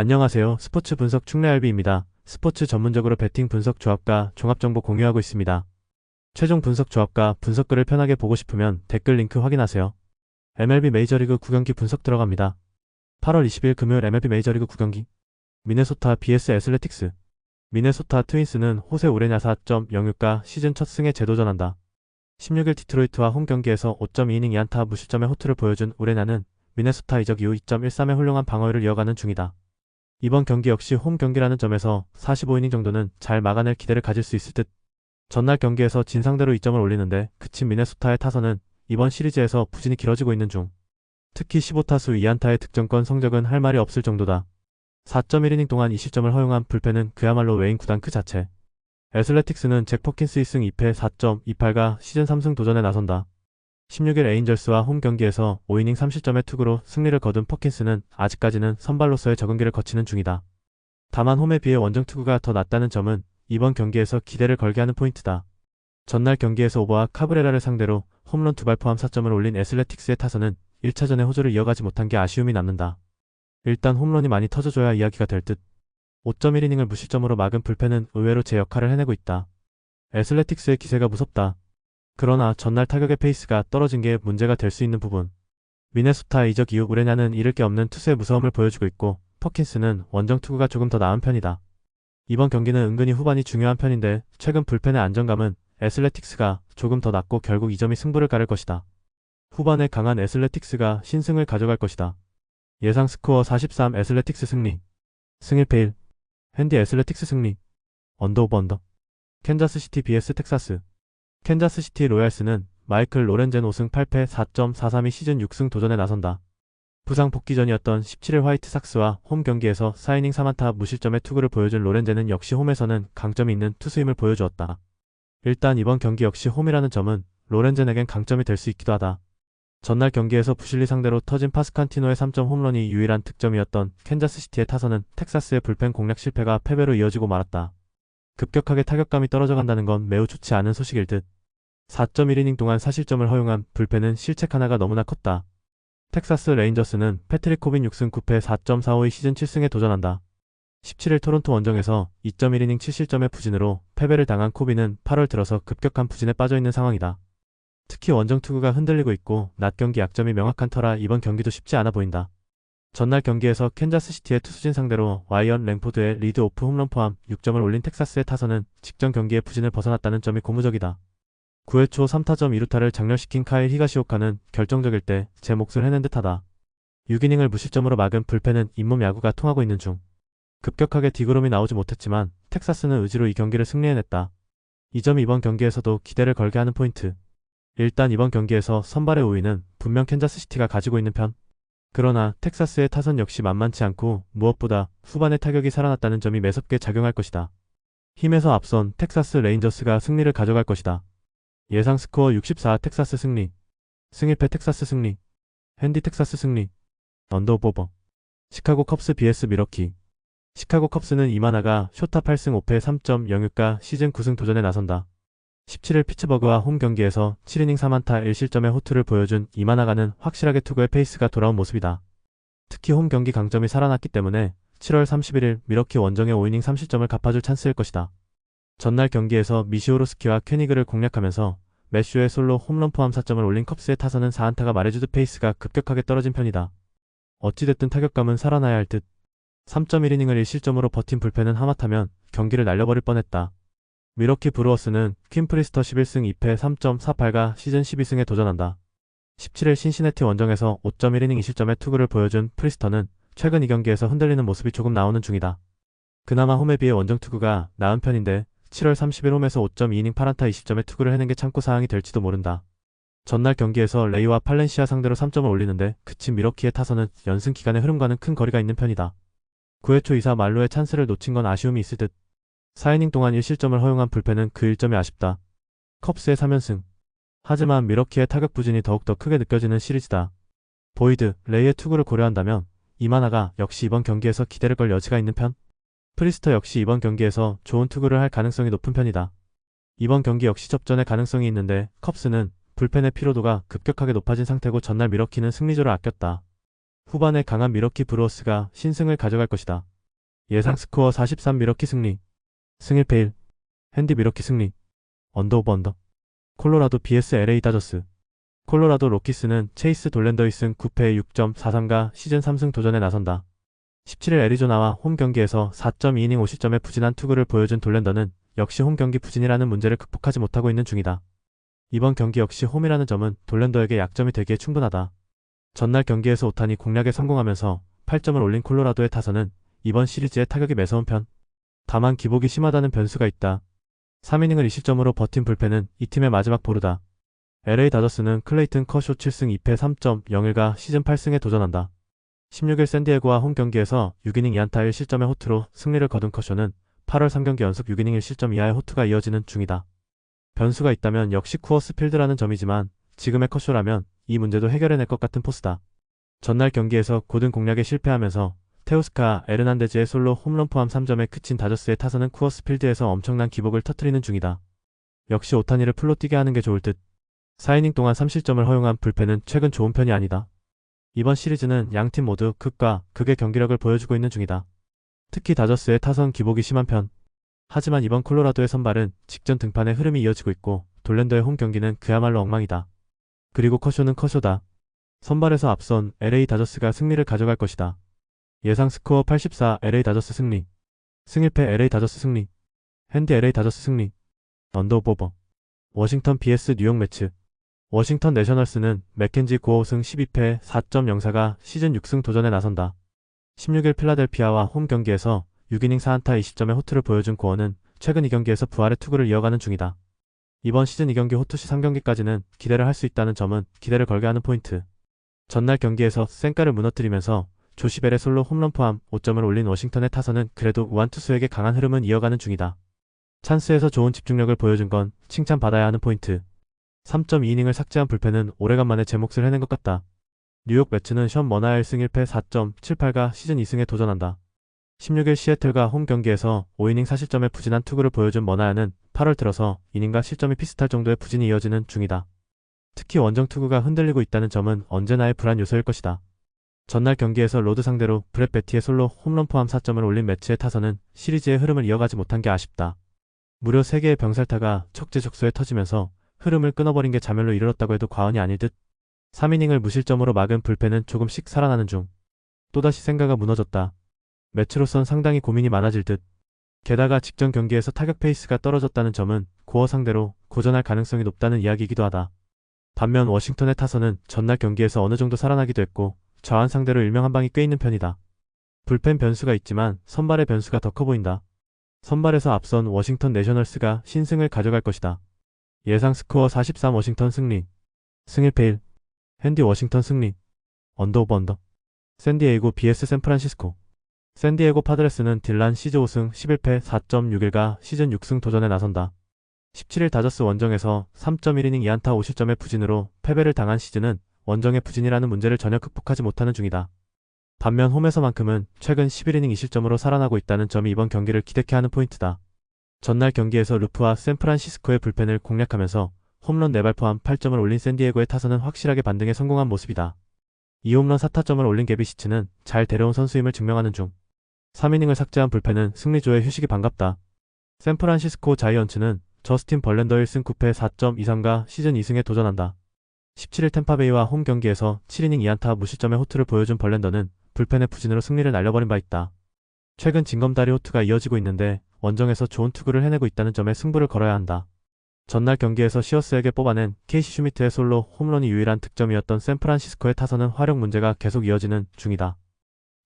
안녕하세요. 스포츠 분석 충래알비입니다. 스포츠 전문적으로 배팅 분석 조합과 종합정보 공유하고 있습니다. 최종 분석 조합과 분석글을 편하게 보고 싶으면 댓글 링크 확인하세요. MLB 메이저리그 9경기 분석 들어갑니다. 8월 20일 금요일 MLB 메이저리그 9경기 미네소타 BS 애슬레틱스 미네소타 트윈스는 호세 우레냐 4.06가 시즌 첫 승에 재도전한다. 16일 디트로이트와 홈 경기에서 5.2이닝 2안타 무실점의 호투를 보여준 우레냐는 미네소타 이적 이후 2.13의 훌륭한 방어율을 이어가는 중이다. 이번 경기 역시 홈 경기라는 점에서 45이닝 정도는 잘 막아낼 기대를 가질 수 있을 듯. 전날 경기에서 진 상대로 2점을 올리는데 그친 미네소타의 타선은 이번 시리즈에서 부진이 길어지고 있는 중. 특히 15타수 2안타의 득점권 성적은 할 말이 없을 정도다. 4.1이닝 동안 2실점을 허용한 불펜은 그야말로 외인 구단 그 자체. 애슬레틱스는 잭 퍼킨스 2승 2패 4.28가 시즌 3승 도전에 나선다. 16일 에인절스와 홈 경기에서 5이닝 3실점의 투구로 승리를 거둔 퍼킨스는 아직까지는 선발로서의 적응기를 거치는 중이다. 다만 홈에 비해 원정 투구가 더 낫다는 점은 이번 경기에서 기대를 걸게 하는 포인트다. 전날 경기에서 오버와 카브레라를 상대로 홈런 두 발 포함 4점을 올린 애슬레틱스의 타선은 1차전의 호조를 이어가지 못한 게 아쉬움이 남는다. 일단 홈런이 많이 터져줘야 이야기가 될 듯. 5.1이닝을 무실점으로 막은 불펜은 의외로 제 역할을 해내고 있다. 애슬레틱스의 기세가 무섭다. 그러나 전날 타격의 페이스가 떨어진 게 문제가 될 수 있는 부분. 미네소타 이적 이후 우레냐는 잃을 게 없는 투수의 무서움을 보여주고 있고 퍼킨스는 원정 투구가 조금 더 나은 편이다. 이번 경기는 은근히 후반이 중요한 편인데 최근 불펜의 안정감은 애슬레틱스가 조금 더 낮고 결국 이 점이 승부를 가를 것이다. 후반에 강한 애슬레틱스가 신승을 가져갈 것이다. 예상 스코어 43 애슬레틱스 승리 승 1패 1 핸디 애슬레틱스 승리 언더 오버 언더 캔자스시티 BS 텍사스 캔자스시티 로얄스는 마이클 로렌젠 5승 8패 4.432 시즌 6승 도전에 나선다. 부상 복귀 전이었던 17일 화이트 삭스와 홈 경기에서 4이닝 3안타 무실점의 투구를 보여준 로렌젠은 역시 홈에서는 강점이 있는 투수임을 보여주었다. 일단 이번 경기 역시 홈이라는 점은 로렌젠에겐 강점이 될 수 있기도 하다. 전날 경기에서 부실리 상대로 터진 파스칸티노의 3점 홈런이 유일한 득점이었던 캔자스시티의 타선은 텍사스의 불펜 공략 실패가 패배로 이어지고 말았다. 급격하게 타격감이 떨어져 간다는 건 매우 좋지 않은 소식일 듯. 4.1이닝 동안 사실점을 허용한 불펜은 실책 하나가 너무나 컸다. 텍사스 레인저스는 패트릭 코빈 6승 9패 4.45의 시즌 7승에 도전한다. 17일 토론토 원정에서 2.1이닝 7실점의 부진으로 패배를 당한 코빈은 8월 들어서 급격한 부진에 빠져있는 상황이다. 특히 원정 투구가 흔들리고 있고 낮 경기 약점이 명확한 터라 이번 경기도 쉽지 않아 보인다. 전날 경기에서 캔자스시티의 투수진 상대로 와이언 랭포드의 리드 오프 홈런 포함 6점을 올린 텍사스의 타선은 직전 경기의 부진을 벗어났다는 점이 고무적이다. 9회 초 3타점 2루타를 장렬시킨 카일 히가시오카는 결정적일 때 제 몫을 해낸 듯하다. 6이닝을 무실점으로 막은 불펜은 잇몸 야구가 통하고 있는 중. 급격하게 디그롬이 나오지 못했지만 텍사스는 의지로 이 경기를 승리해냈다. 이 점이 이번 경기에서도 기대를 걸게 하는 포인트. 일단 이번 경기에서 선발의 우위는 분명 캔자스시티가 가지고 있는 편. 그러나 텍사스의 타선 역시 만만치 않고 무엇보다 후반의 타격이 살아났다는 점이 매섭게 작용할 것이다. 힘에서 앞선 텍사스 레인저스가 승리를 가져갈 것이다. 예상 스코어 64 텍사스 승리 승 1패 텍사스 승리 핸디 텍사스 승리 언더오버 시카고 컵스 BS 미러키 시카고 컵스는 이마나가 쇼타 8승 5패 3.06가 시즌 9승 도전에 나선다. 17일 피츠버그와 홈 경기에서 7이닝 3안타 1실점의 호투를 보여준 이마나가는 확실하게 투구의 페이스가 돌아온 모습이다. 특히 홈 경기 강점이 살아났기 때문에 7월 31일 미러키 원정의 5이닝 3실점을 갚아줄 찬스일 것이다. 전날 경기에서 미시오로스키와 캐니그를 공략하면서 매슈의 솔로 홈런 포함 4점을 올린 컵스의 타선은 4안타가 말해주듯 페이스가 급격하게 떨어진 편이다. 어찌됐든 타격감은 살아나야 할 듯. 3.1이닝을 1실점으로 버틴 불펜은 하마터면 경기를 날려버릴 뻔했다. 미러키 브루어스는 퀸프리스터 11승 2패 3.48가 시즌 12승에 도전한다. 17일 신시내티 원정에서 5.1이닝 2실점의 투구를 보여준 프리스터는 최근 이 경기에서 흔들리는 모습이 조금 나오는 중이다. 그나마 홈에 비해 원정 투구가 나은 편인데 7월 30일 홈에서 5.2이닝 8안타 20점의 투구를 해낸 게 참고 사항이 될지도 모른다. 전날 경기에서 레이와 팔렌시아 상대로 3점을 올리는데 그친 미러키의 타선은 연승 기간의 흐름과는 큰 거리가 있는 편이다. 9회 초 2사 말로의 찬스를 놓친 건 아쉬움이 있을 듯 4이닝 동안 1실점을 허용한 불펜은 그 1점이 아쉽다. 컵스의 3연승. 하지만 미러키의 타격 부진이 더욱더 크게 느껴지는 시리즈다. 보이드, 레이의 투구를 고려한다면 이마나가 역시 이번 경기에서 기대를 걸 여지가 있는 편? 프리스터 역시 이번 경기에서 좋은 투구를 할 가능성이 높은 편이다. 이번 경기 역시 접전의 가능성이 있는데 컵스는 불펜의 피로도가 급격하게 높아진 상태고 전날 미러키는 승리조를 아꼈다. 후반에 강한 미러키 브루어스가 신승을 가져갈 것이다. 예상 스코어 43 미러키 승리. 승 1패 1. 핸디 미러키 승리. 언더 오버 언더. 콜로라도 BS LA 다저스. 콜로라도 로키스는 체이스 1승 9패 6.43가 시즌 3승 도전에 나선다. 17일 애리조나와 홈 경기에서 4.2이닝 5실점의 부진한 투구를 보여준 돌랜더는 역시 홈 경기 부진이라는 문제를 극복하지 못하고 있는 중이다. 이번 경기 역시 홈이라는 점은 돌랜더에게 약점이 되기에 충분하다. 전날 경기에서 오탄이 공략에 성공하면서 8점을 올린 콜로라도의 타선은 이번 시리즈의 타격이 매서운 편. 다만 기복이 심하다는 변수가 있다. 3이닝을 2실점으로 버틴 불펜은 이 팀의 마지막 보루다. LA 다저스는 클레이튼 커쇼 7승 2패 3.01가 시즌 8승에 도전한다. 16일 샌디에고와 홈 경기에서 6이닝 2안타 1실점의 호투로 승리를 거둔 커쇼는 8월 3경기 연속 6이닝 1실점 이하의 호투가 이어지는 중이다. 변수가 있다면 역시 쿠어스 필드라는 점이지만 지금의 커쇼라면 이 문제도 해결해낼 것 같은 포스다. 전날 경기에서 고든 공략에 실패하면서 테오스카 에르난데즈의 솔로 홈런 포함 3점에 그친 다저스의 타선은 쿠어스 필드에서 엄청난 기복을 터트리는 중이다. 역시 오타니를 풀로 뛰게 하는 게 좋을 듯. 4이닝 동안 3실점을 허용한 불펜은 최근 좋은 편이 아니다. 이번 시리즈는 양 팀 모두 극과 극의 경기력을 보여주고 있는 중이다. 특히 다저스의 타선 기복이 심한 편. 하지만 이번 콜로라도의 선발은 직전 등판의 흐름이 이어지고 있고 돌랜더의 홈 경기는 그야말로 엉망이다. 그리고 커쇼는 커쇼다. 선발에서 앞선 LA 다저스가 승리를 가져갈 것이다. 예상 스코어 84 LA 다저스 승리. 승일패 LA 다저스 승리. 핸디 LA 다저스 승리. 언더오버. 워싱턴 BS 뉴욕 매치. 워싱턴 내셔널스는 맥켄지 9호승 12패 4.04가 시즌 6승 도전에 나선다. 16일 필라델피아와 홈 경기에서 6이닝 4안타 20점의 호투를 보여준 고어는 최근 2경기에서 부활의 투구를 이어가는 중이다. 이번 시즌 2경기 호투 시 3경기까지는 기대를 할 수 있다는 점은 기대를 걸게 하는 포인트. 전날 경기에서 센가를 무너뜨리면서 조시벨의 솔로 홈런 포함 5점을 올린 워싱턴의 타선은 그래도 우한투수에게 강한 흐름은 이어가는 중이다. 찬스에서 좋은 집중력을 보여준 건 칭찬받아야 하는 포인트. 3.2이닝을 삭제한 불펜은 오래간만에 제 몫을 해낸 것 같다. 뉴욕 매츠는 션 머나엘 승 1패 4.78가 시즌 2승에 도전한다. 16일 시애틀과 홈 경기에서 5이닝 4실점의 부진한 투구를 보여준 머나야는 8월 들어서 이닝과 실점이 비슷할 정도의 부진이 이어지는 중이다. 특히 원정 투구가 흔들리고 있다는 점은 언제나의 불안 요소일 것이다. 전날 경기에서 로드 상대로 브렛 베티의 솔로 홈런 포함 4점을 올린 매치의 타선은 시리즈의 흐름을 이어가지 못한 게 아쉽다. 무려 3개의 병살타가 척제적소에 터지면서 흐름을 끊어버린 게 자멸로 이르렀다고 해도 과언이 아닐 듯 3이닝을 무실점으로 막은 불펜은 조금씩 살아나는 중. 또다시 생가가 무너졌다. 매치로선 상당히 고민이 많아질 듯. 게다가 직전 경기에서 타격 페이스가 떨어졌다는 점은 고어 상대로 고전할 가능성이 높다는 이야기이기도 하다. 반면 워싱턴의 타선은 전날 경기에서 어느 정도 살아나기도 했고 좌완 상대로 일명 한 방이 꽤 있는 편이다. 불펜 변수가 있지만 선발의 변수가 더 커 보인다. 선발에서 앞선 워싱턴 내셔널스가 신승을 가져갈 것이다. 예상 스코어 43 워싱턴 승리. 승 1패 1. 핸디 워싱턴 승리. 언더 오버 언더. 샌디에이고 BS 샌프란시스코. 샌디에고 파드레스는 딜란 시즈 5승 11패 4.61가 시즌 6승 도전에 나선다. 17일 다저스 원정에서 3.1이닝 2안타 5실점의 부진으로 패배를 당한 시즌은 원정의 부진이라는 문제를 전혀 극복하지 못하는 중이다. 반면 홈에서만큼은 최근 11이닝 2실점으로 살아나고 있다는 점이 이번 경기를 기대케 하는 포인트다. 전날 경기에서 루프와 샌프란시스코의 불펜을 공략하면서 홈런 4발 포함 8점을 올린 샌디에고의 타선은 확실하게 반등에 성공한 모습이다. 이 홈런 4타점을 올린 게비시츠는 잘 데려온 선수임을 증명하는 중. 3이닝을 삭제한 불펜은 승리조의 휴식이 반갑다. 샌프란시스코 자이언츠는 저스틴 벌렌더 1승 9패 4.23가 시즌 2승에 도전한다. 17일 템파베이와 홈 경기에서 7이닝 2안타 무실점의 호투를 보여준 벌렌더는 불펜의 부진으로 승리를 날려버린 바 있다. 최근 징검다리 호투가 이어지고 있는데 원정에서 좋은 투구를 해내고 있다는 점에 승부를 걸어야 한다. 전날 경기에서 시어스에게 뽑아낸 케이시 슈미트의 솔로 홈런이 유일한 득점이었던 샌프란시스코의 타선은 화력 문제가 계속 이어지는 중이다.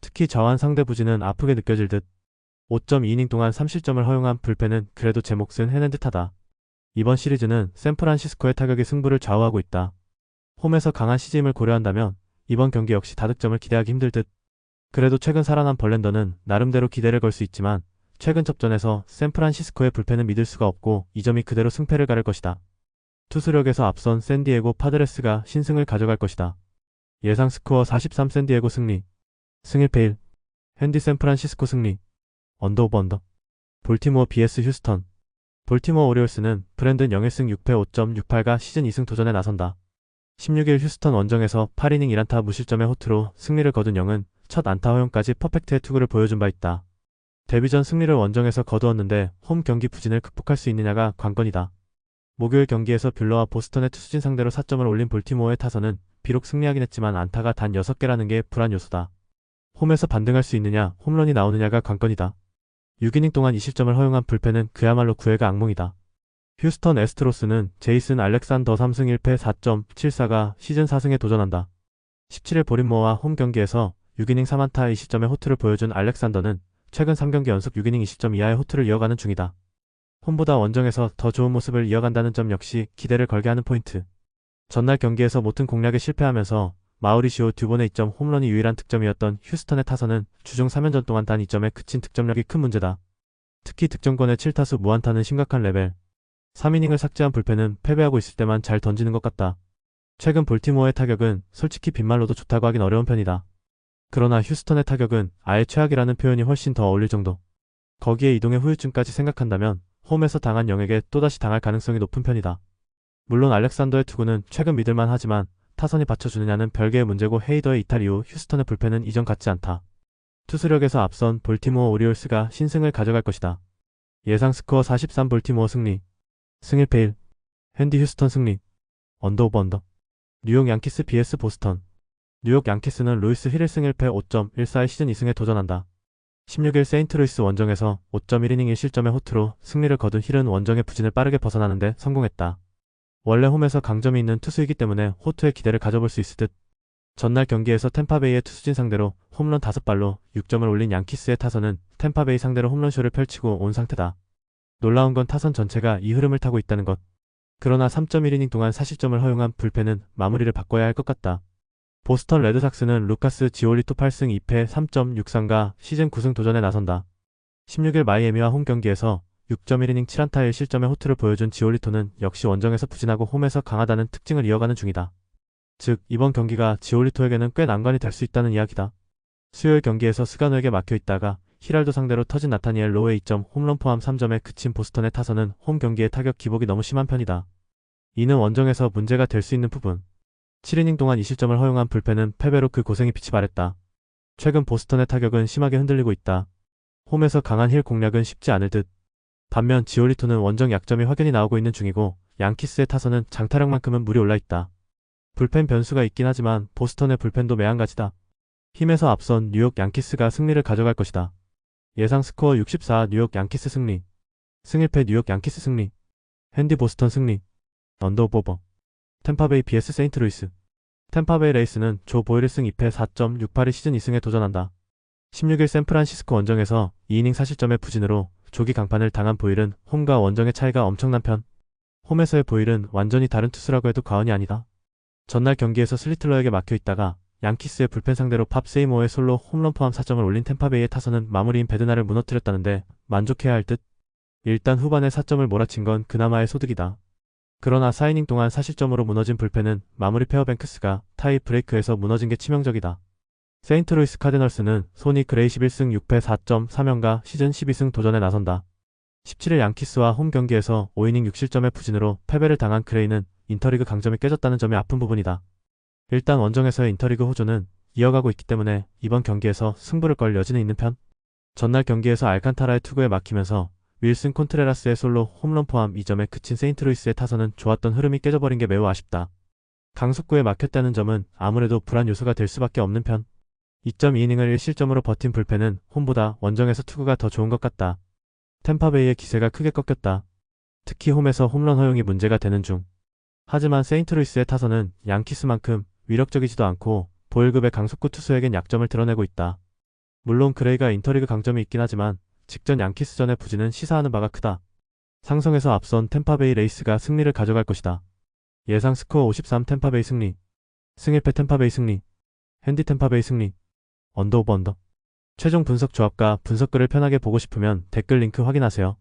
특히 좌완 상대 부진은 아프게 느껴질 듯 5.2이닝 동안 3실점을 허용한 불펜은 그래도 제 몫은 해낸 듯하다. 이번 시리즈는 샌프란시스코의 타격이 승부를 좌우하고 있다. 홈에서 강한 시즌을 고려한다면 이번 경기 역시 다득점을 기대하기 힘들 듯. 그래도 최근 살아난 벌렌더는 나름대로 기대를 걸 수 있지만 최근 접전에서 샌프란시스코의 불펜은 믿을 수가 없고 이 점이 그대로 승패를 가를 것이다. 투수력에서 앞선 샌디에고 파드레스가 신승을 가져갈 것이다. 예상 스코어 43 샌디에고 승리. 승 1패 1. 핸디 샌프란시스코 승리. 언더 오버 언더. 볼티모어 BS 휴스턴. 볼티모어 오리올스는 브랜든 0일승 6패 5.68가 시즌 2승 도전에 나선다. 16일 휴스턴 원정에서 8이닝 1안타 무실점의 호투로 승리를 거둔 영은 첫 안타 허용까지 퍼펙트의 투구를 보여준 바 있다. 데뷔전 승리를 원정에서 거두었는데 홈 경기 부진을 극복할 수 있느냐가 관건이다. 목요일 경기에서 뷰러와 보스턴의 투수진 상대로 4점을 올린 볼티모어의 타선은 비록 승리하긴 했지만 안타가 단 6개라는 게 불안 요소다. 홈에서 반등할 수 있느냐, 홈런이 나오느냐가 관건이다. 6이닝 동안 2실점을 허용한 불펜은 그야말로 구애가 악몽이다. 휴스턴 에스트로스는 제이슨 알렉산더 3승 1패 4.74가 시즌 4승에 도전한다. 17일 보린모어와 홈 경기에서 6이닝 3안타 2실점의 호투를 보여준 알렉산더는 최근 3경기 연속 6이닝 20점 이하의 호투를 이어가는 중이다. 홈보다 원정에서 더 좋은 모습을 이어간다는 점 역시 기대를 걸게 하는 포인트. 전날 경기에서 모튼 공략에 실패하면서 마우리시오 듀본의 2점 홈런이 유일한 득점이었던 휴스턴의 타선은 주중 3연전 동안 단 2점에 그친 득점력이 큰 문제다. 특히 득점권의 7타수 무안타는 심각한 레벨. 3이닝을 삭제한 불펜은 패배하고 있을 때만 잘 던지는 것 같다. 최근 볼티모어의 타격은 솔직히 빈말로도 좋다고 하긴 어려운 편이다. 그러나 휴스턴의 타격은 아예 최악이라는 표현이 훨씬 더 어울릴 정도. 거기에 이동의 후유증까지 생각한다면 홈에서 당한 영에게 또다시 당할 가능성이 높은 편이다. 물론 알렉산더의 투구는 최근 믿을만 하지만 타선이 받쳐주느냐는 별개의 문제고 헤이더의 이탈 이후 휴스턴의 불펜은 이전 같지 않다. 투수력에서 앞선 볼티모어 오리올스가 신승을 가져갈 것이다. 예상 스코어 43 볼티모어 승리. 승일 페일. 핸디 휴스턴 승리. 언더 오버 언더. 뉴욕 양키스 BS 보스턴. 뉴욕 양키스는 루이스 힐을 승일패 5.14의 시즌 2승에 도전한다. 16일 세인트루이스 원정에서 5.1이닝 1실점의 호투로 승리를 거둔 힐은 원정의 부진을 빠르게 벗어나는데 성공했다. 원래 홈에서 강점이 있는 투수이기 때문에 호투에 기대를 가져볼 수 있을 듯. 전날 경기에서 템파베이의 투수진 상대로 홈런 5발로 6점을 올린 양키스의 타선은 템파베이 상대로 홈런쇼를 펼치고 온 상태다. 놀라운 건 타선 전체가 이 흐름을 타고 있다는 것. 그러나 3.1이닝 동안 사실점을 허용한 불펜은 마무리를 바꿔야 할 것 같다. 보스턴 레드삭스는 루카스 지올리토 8승 2패 3.63가 시즌 9승 도전에 나선다. 16일 마이애미와 홈 경기에서 6.1이닝 7안타 1실점의 호투를 보여준 지올리토는 역시 원정에서 부진하고 홈에서 강하다는 특징을 이어가는 중이다. 즉 이번 경기가 지올리토에게는 꽤 난관이 될 수 있다는 이야기다. 수요일 경기에서 스가노에게 막혀 있다가 히랄도 상대로 터진 나타니엘 로의 2점 홈런 포함 3점에 그친 보스턴의 타선은 홈 경기의 타격 기복이 너무 심한 편이다. 이는 원정에서 문제가 될 수 있는 부분. 7이닝 동안 2실점을 허용한 불펜은 패배로 그 고생이 빛이 발했다. 최근 보스턴의 타격은 심하게 흔들리고 있다. 홈에서 강한 힐 공략은 쉽지 않을 듯. 반면 지올리토는 원정 약점이 확연히 나오고 있는 중이고 양키스의 타선은 장타력만큼은 물이 올라 있다. 불펜 변수가 있긴 하지만 보스턴의 불펜도 매한가지다. 힘에서 앞선 뉴욕 양키스가 승리를 가져갈 것이다. 예상 스코어 64 뉴욕 양키스 승리. 승일패 뉴욕 양키스 승리. 핸디 보스턴 승리. 언더오버버. 템파베이 BS 세인트루이스. 템파베이 레이스는 조 보이르승 2패 4.68의 시즌 2승에 도전한다. 16일 샌프란시스코 원정에서 2이닝 사실점의 부진으로 조기 강판을 당한 보일은 홈과 원정의 차이가 엄청난 편. 홈에서의 보일은 완전히 다른 투수라고 해도 과언이 아니다. 전날 경기에서 슬리틀러에게 막혀 있다가 양키스의 불펜 상대로 팝 세이모의 솔로 홈런 포함 4점을 올린 템파베이의 타선은 마무리인 베드나를 무너뜨렸다는데 만족해야 할 듯. 일단 후반에 4점을 몰아친 건 그나마의 소득이다. 그러나 4이닝 동안 사실점으로 무너진 불펜은 마무리 페어뱅크스가 타이 브레이크에서 무너진 게 치명적이다. 세인트루이스 카디널스는 소니 그레이 11승 6패 4.3연가 시즌 12승 도전에 나선다. 17일 양키스와 홈 경기에서 5이닝 6실점의 부진으로 패배를 당한 그레이는 인터리그 강점이 깨졌다는 점이 아픈 부분이다. 일단 원정에서의 인터리그 호조는 이어가고 있기 때문에 이번 경기에서 승부를 걸 여지는 있는 편. 전날 경기에서 알칸타라의 투구에 막히면서 윌슨 콘트레라스의 솔로 홈런 포함 2점에 그친 세인트루이스의 타선은 좋았던 흐름이 깨져버린 게 매우 아쉽다. 강속구에 막혔다는 점은 아무래도 불안 요소가 될 수밖에 없는 편. 2.2이닝을 1실점으로 버틴 불펜은 홈보다 원정에서 투구가 더 좋은 것 같다. 템파베이의 기세가 크게 꺾였다. 특히 홈에서 홈런 허용이 문제가 되는 중. 하지만 세인트루이스의 타선은 양키스만큼 위력적이지도 않고 보일급의 강속구 투수에겐 약점을 드러내고 있다. 물론 그레이가 인터리그 강점이 있긴 하지만 직전 양키스전의 부진은 시사하는 바가 크다. 상성에서 앞선 템파베이 레이스가 승리를 가져갈 것이다. 예상 스코어 53 템파베이 승리. 승일패 템파베이 승리. 핸디 템파베이 승리. 언더 오버 언더. 최종 분석 조합과 분석글을 편하게 보고 싶으면 댓글 링크 확인하세요.